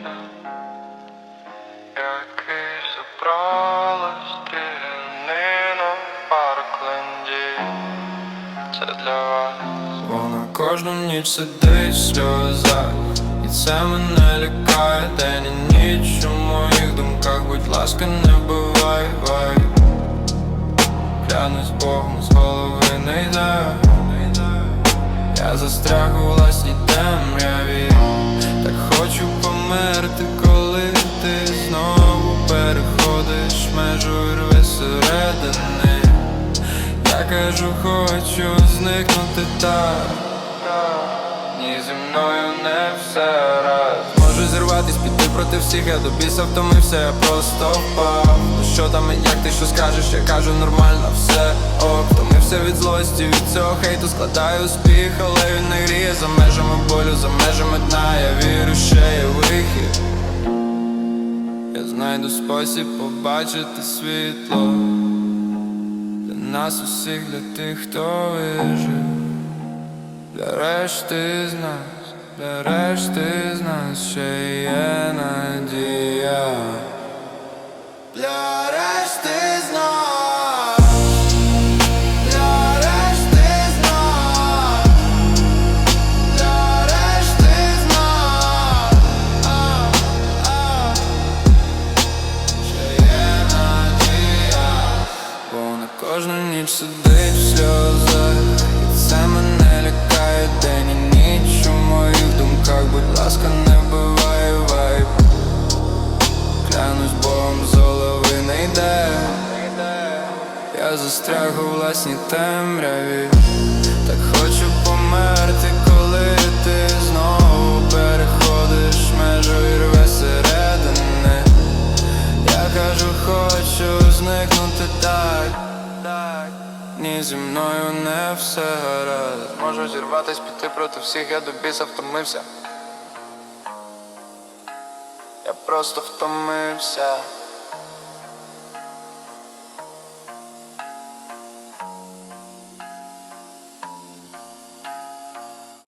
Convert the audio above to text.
вічна, як і забралась в Паркленді, це для вас. Вона кожну ніч сидить в сльозах, і це мене лякає, день і ніч у моїх думках, будь ласка, не бувай, вай. Клянусь Богом з голови не йде, я застряг у власній темряві. Переходиш межу рве середини Я кажу, хочу зникнути так. Ні, зі мною не все раз. Можу зірватись, піти проти всіх, я до біса втомився, я просто впав. Ну що там, як ти що скажеш, я кажу нормально, все ок. Втомився від злості, від цього хейту складаю успіх, але він не гріє за межами болю, за межами дна, я вірю, ще є вихід Я знайду спосіб побачити світло Для нас усіх, для тих, хто вижив. Для решти з нас, для решти з нас ще є надія Я застряг у власній темряві. Так хочу померти, коли ти знову переходиш межу і рве середини. Я кажу, хочу зникнути так, Ні, зі мною не все гаразд. Можу зірватись, піти проти всіх, я до біса втомився. Я просто втомився